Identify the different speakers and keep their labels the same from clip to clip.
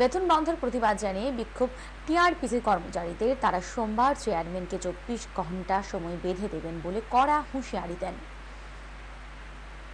Speaker 1: বেতন বন্ধের প্রতিবাদ জানিয়ে বিক্ষোভ টিআরপিসি কর্মচারীদের। তারা সোমবার চেয়ারম্যানকে চব্বিশ ঘণ্টা সময় বেঁধে দেবেন বলে কড়া হুঁশিয়ারি দেন।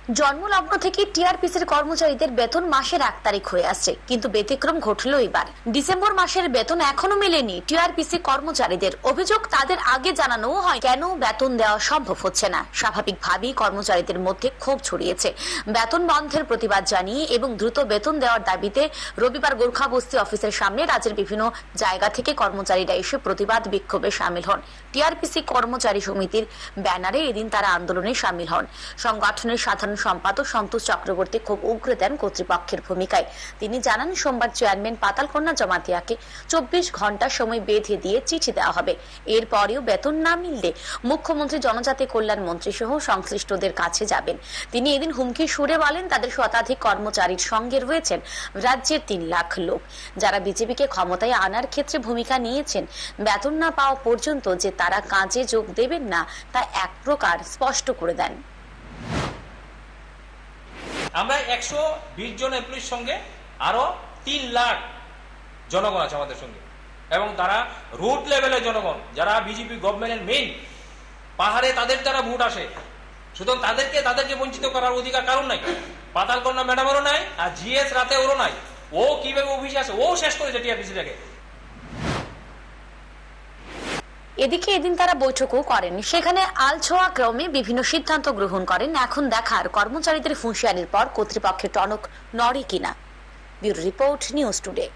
Speaker 2: জন্মলগ্ন থেকে টিআরপিসির কর্মচারীদের বেতন মাসের এক তারিখ হয়ে আসছে, কিন্তু ব্যতিক্রম ঘটলো এবার। ডিসেম্বর মাসের বেতন এখনও মেলেনি টিআরপিসি কর্মচারীদের। অভিযোগ তাদের আগে জানানোও হয় কেন বেতন দেওয়া সম্ভব হচ্ছে না। স্বাভাবিকভাবেই কর্মচারীদের মধ্যে ক্ষোভ ছড়িয়েছে। বেতন বন্ধের প্রতিবাদ জানিয়ে এবং দ্রুত বেতন দেওয়ার দাবিতে রবিবার গোর্খা বস্তি অফিসের সামনে রাজ্যের বিভিন্ন জায়গা থেকে কর্মচারীরা এসে প্রতিবাদ বিক্ষোভে সামিল হন। টিআরপিসি কর্মচারী সমিতির ব্যানারে এদিন তারা আন্দোলনে সামিল হন। সংগঠনের সাধারণ সম্পাদক সন্তোষ চক্রবর্তী খুব উগ্র দেন কর্তৃপক্ষের ভূমিকায়। তিনি জানান, সোমবার চেয়ারম্যান পাতালকন্যা জমাতিয়াকে চব্বিশ ঘণ্টা সময় বেঁধে দিয়ে চিঠি দেওয়া হবে। এরপরেও বেতন না মিললে মুখ্যমন্ত্রী জনজাতি কল্যাণ মন্ত্রী সহ সংশ্লিষ্টদের কাছে যাবেন। তিনি এদিন হুমকি সুরে বলেন, তাদের শতাধিক কর্মচারীর সঙ্গে রয়েছেন রাজ্যের তিন লাখ লোক। যারা বিজেপিকে ক্ষমতায় আনার ক্ষেত্রে ভূমিকা নিয়েছেন, বেতন না পাওয়া পর্যন্ত যে তারা কাজে যোগ দেবেন না, তা এক প্রকার স্পষ্ট করে দেন।
Speaker 3: আমরা একশো বিশ জন এমপ্লয়ির সঙ্গে আরও তিন লাখ জনগণ আছে আমাদের সঙ্গে। এবং তারা রুট লেভেলের জনগণ, যারা বিজেপি গভর্নমেন্টের মেইন পাহাড়ে তাদের দ্বারা ভোট আসে। সুতরাং তাদেরকে তাদেরকে বঞ্চিত করার অধিকার কারণ নাই। পাতালকন্যা ম্যাডামেরও নাই, আর জিএস রাতে ওরও নাই। ও কীভাবে অফিসে আসে? ও শেষ করেছে টিআরপিসিটাকে
Speaker 2: এদিকে এদিন তারা বৈঠকও করেন। সেখানে আলছোয়া ক্রমে বিভিন্ন সিদ্ধান্ত গ্রহণ করেন। এখন দেখার কর্মচারীদের হুঁশিয়ারির পর কর্তৃপক্ষের টনক নড়ে কিনা। Bureau report news today.